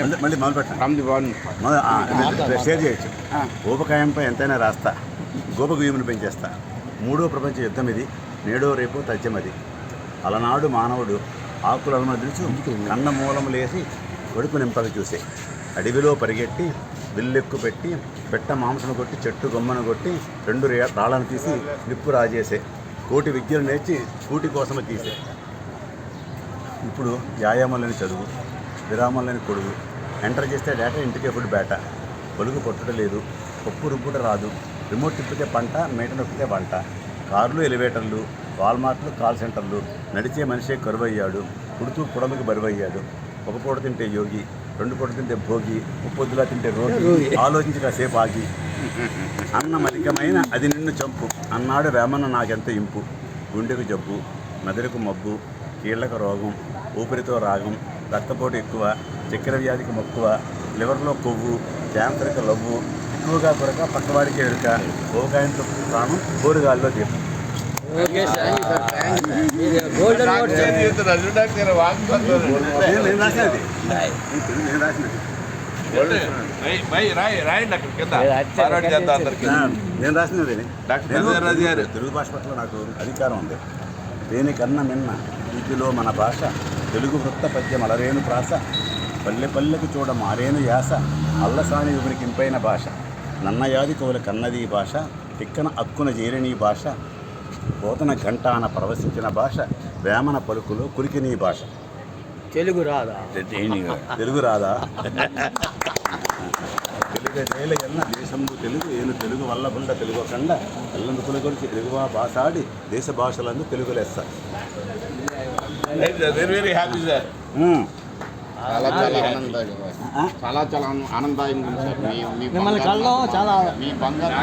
మళ్ళీ- మొదలు పెట్టండి షేర్ చేయొచ్చు. ఊపకాయంపై ఎంతైనా రాస్తా. గోపకు వీమును పెంచేస్తా. మూడో ప్రపంచ యుద్ధం ఇది. నేడో రేపో తథ్యమది అలనాడు మానవుడు ఆకులను మదిలిచు కన్న మూలము లేసి కొడుకు నింపక చూసే. అడవిలో పరిగెట్టి విల్లెక్కు పెట్టి పెట్ట మాంసను కొట్టి చెట్టు గొమ్మను కొట్టి రెండు రే- రాళ్ళను తీసి నిప్పు రాజేసే. కోటి విద్యలు నేర్చి కూటి కోసము తీసే. ఇప్పుడు వ్యాయామం లేని చదువు. విరామం లేని కొడుకు. ఎంటర్ చేస్తే డేటా ఇంటికే ఫుడ్ బేట. పొలుగు పొట్టుట లేదు పప్పు రుబ్బుట రాదు రిమోట్ తిప్పితే పంట మేట నొక్కితే వంట. కార్లు ఎలివేటర్లు వాల్మార్ట్లు కాల్ సెంటర్లు. నడిచే మనిషే కరువయ్యాడు పుడుతూ పుడమికి బరువయ్యాడు. ఒక పూట తింటే యోగి రెండు పూట తింటే భోగి ముప్పొద్దులా తింటే రోగి. ఆలోచించి కాసేపు ఆగి. అన్న మలికమైన అది నిన్ను చంపు. అన్నాడు వేమన్న నాకెంత ఇంపు. గుండెకు జబ్బు మెదడుకు మబ్బు కీళ్ళకు రోగం ఊపిరితో రాగం రక్తపోటు ఎక్కువ చక్కెర వ్యాధికి మక్కువ లివర్లో కొవ్వు క్యాన్సర్కి లవ్వు ఎక్కువగా కొరక పక్కవాడికి ఎరుక ఓకాయంతో ప్రాణం కోరుగాల్లో నోట్ నేను నేను రాసినది. తెలుగు భాష పట్ల నాకు అధికారం ఉంది. దేనికన్నా మిన్న వీటిలో మన భాష తెలుగు వృత్త పద్యం అలరేను ప్రాస పల్లె పల్లెకు చూడ మారేను యాస అల్లసాని వివరికింపైన భాష నన్నయాది కవుల కన్నది భాష తిక్కన అక్కున చేరిని భాష పోతన ఘంటాన ప్రవశించిన భాష వేమన పలుకులో కురికిని భాష. తెలుగు రాదా? తెలుగు రాదా? తెలుగు నేల ఎన్న దేశంబు తెలుగు ఏను తెలుగు వల్ల బుండ తెలుగు కండ ఎల్లందు కులగొలిచి తెలుగువా భాషాడి దేశ భాషలందు తెలుగు లెస్స. Very very happy sir um. చాలా చాలా ఆనందదాయకం ఆ? చాలా చాలా ఆనందదాయకం ఉంది సార్ మీ మీ మిమ్మల్ని బంగారు- కలడం చాలా మీ బంగారు